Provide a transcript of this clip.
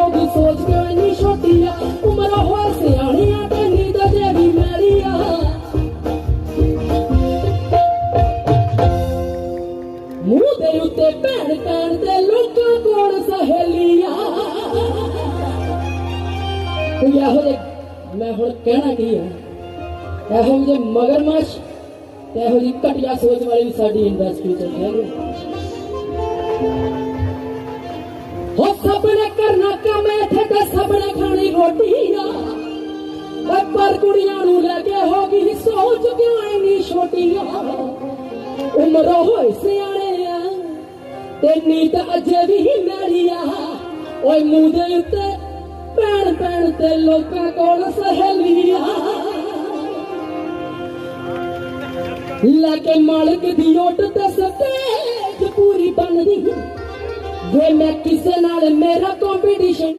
ਹੋਗੀ ਸੋਚ ਕੇ ਇੰਨੀ ਛੋਟੀ ਆ ਉਮਰ ਹੋਏ ਸਿਆਣੀਆਂ ਤੇ ਨੀਂਦ ਜੇ ਵੀ ਮੇਰੀ ਆ ਮੂੰਹ ਦੇ ਉੱਤੇ ਭੈਣ ਭੈਣ ਤੇ ਲੋਕਾਂ ਕੋਲ ਸਹੇਲੀਆਂ। ਕੋਈ ਇਹੋ ਜਿਹੇ ਮੈਂ ਹੁਣ ਕਹਿਣਾ ਕੀ ਆ ਇਹੋ ਜਿਹੇ ਮਗਰਮੱਛ ਤੇ ਇਹੋ ਜਿਹੀ ਘਟੀਆ ਸੋਚ ਵਾਲੀ ਵੀ ਸਾਡੀ ਇੰਡਸਟਰੀ ਚ ਹੈਗੇ। ਹੋ ਸਭ ਨੇ ਕਰਨਾ ਕੰਮ ਇੱਥੇ ਤੇ ਸਭ ਨੇ ਖਾਣੀ ਰੋਟੀ ਆ ਓਏ ਪਰ ਕੁੜੀਆਂ ਨੂੰ ਲੈ ਹੋ ਗਈ ਸੋਚ ਕਿਉਂ ਇੰਨੀ ਛੋਟੀ ਆ। ਉਮਰ ਹੋਏ ਸਿਆਣੇ ਆ, ਤੇ ਨੀਤ ਅਜੇ ਵੀ ਮੇਰੀ ਆ। ਓਏ ਮੂੰਹ ਦੇ ਉੱਤੇ ਭੈਣ ਭੈਣ ਤੇ ਲੋਕਾਂ ਕੋਲ ਸਹੇਲੀ ਆ। ਲੈ ਕੇ ਮਾਲਕ ਦੀ ਓਟ ਤੇ ਸਟੇਜ ਜੇ ਮੈਂ ਕਿਸੇ ਨਾਲ ਮੇਰਾ ਕੰਪੀਟੀਸ਼ਨ